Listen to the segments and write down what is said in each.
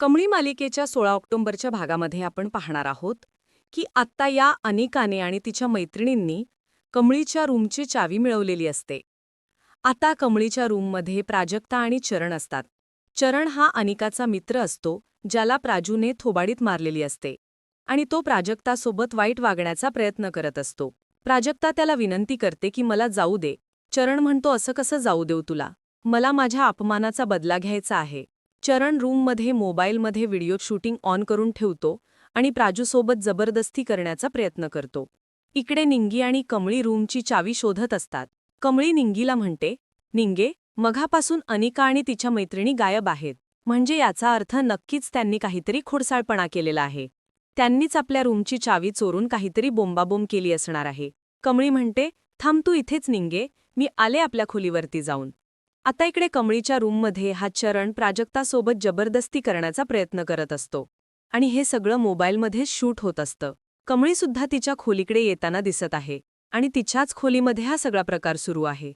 कमळी मालिकेच्या सोळा ऑक्टोबरच्या भागामध्ये आपण पाहणार आहोत की आत्ता या अनिकाने आणि तिच्या मैत्रिणींनी कमळीच्या रूमची चावी मिळवलेली असते. आता कमळीच्या रूममध्ये प्राजक्ता आणि चरण असतात. चरण हा अनिकाचा मित्र असतो ज्याला प्राजूने थोबाडीत मारलेली असते आणि तो प्राजक्तासोबत वाईट वागण्याचा प्रयत्न करत असतो. प्राजक्ता त्याला विनंती करते की मला जाऊ दे. चरण म्हणतो असं कसं जाऊ देऊ तुला? मला माझ्या अपमानाचा बदला घ्यायचा आहे. चरण रूममध्ये मोबाईलमध्ये व्हिडिओ शूटिंग ऑन करून ठेवतो आणि प्राजूसोबत जबरदस्ती करण्याचा प्रयत्न करतो. इकडे निंगी आणि कमळी रूमची चावी शोधत असतात. कमळी निंगीला म्हणते निंगे मघापासून अनिका आणि तिच्या मैत्रिणी गायब आहेत. म्हणजे याचा अर्थ नक्कीच त्यांनी काहीतरी खोडसाळपणा केलेला आहे. त्यांनीच आपल्या रूमची चावी चोरून काहीतरी बोंबाबोंब केली असणार आहे. कमळी म्हणते थांब तू इथेच निंगे मी आले आपल्या खोलीवरती जाऊन. आता इकडे कमळीच्या रूममध्ये हा चरण प्राजक्तासोबत जबरदस्ती करण्याचा प्रयत्न करत असतो. आणि हे सगळं मोबाईलमध्ये शूट होत असतं. कमळीसुद्धा तिच्या खोलीकडे येताना दिसत आहे. आणि तिच्याच खोलीमध्ये हा सगळा प्रकार सुरू आहे.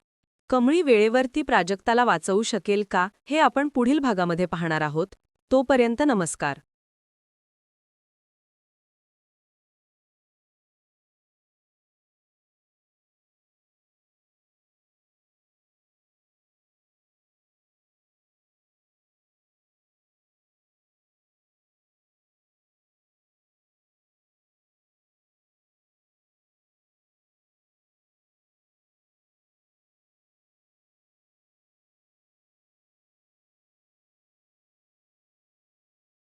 कमळी वेळेवरती प्राजक्ताला वाचवू शकेल का हे आपण पुढील भागामध्ये पाहणार आहोत. तोपर्यंत नमस्कार.